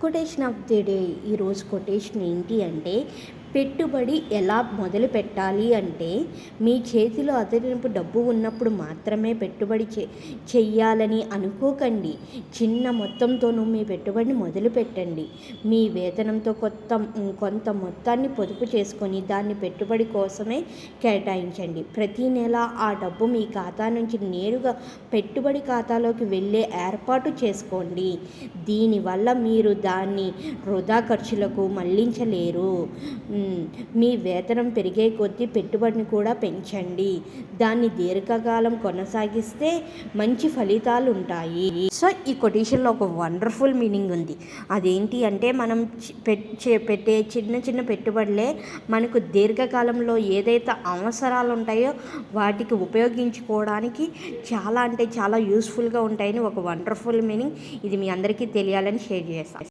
Quotation of the day ఈరోజు quotation ఏంటి అంటే పెట్టుబడి ఎలా మొదలు పెట్టాలి అంటే మీ చేతిలో అదనపు డబ్బు ఉన్నప్పుడు మాత్రమే పెట్టుబడి చే చెయ్యాలని అనుకోకండి. చిన్న మొత్తంతోనూ మీ పెట్టుబడిని మొదలు పెట్టండి. మీ వేతనంతో కొత్త కొంత మొత్తాన్ని పొదుపు చేసుకొని దాన్ని పెట్టుబడి కోసమే కేటాయించండి. ప్రతి నెల ఆ డబ్బు మీ ఖాతా నుంచి నేరుగా పెట్టుబడి ఖాతాలోకి వెళ్ళే ఏర్పాటు చేసుకోండి. దీనివల్ల మీరు దాన్ని వృధా ఖర్చులకు మళ్ళించలేరు. మీ వేతనం పెరిగే కొద్దీ పెట్టుబడిని కూడా పెంచండి. దాన్ని దీర్ఘకాలం కొనసాగిస్తే మంచి ఫలితాలు ఉంటాయి సో ఈ కొటేషన్లో ఒక వండర్ఫుల్ మీనింగ్ ఉంది. అదేంటి అంటే మనం పెట్టే చిన్న చిన్న పెట్టుబడులే మనకు దీర్ఘకాలంలో ఏదైతే అవసరాలు ఉంటాయో వాటికి ఉపయోగించుకోవడానికి చాలా అంటే చాలా యూస్ఫుల్గా ఉంటాయని ఒక వండర్ఫుల్ మీనింగ్ ఇది మీ అందరికీ తెలియాలని షేర్ చేస్తాను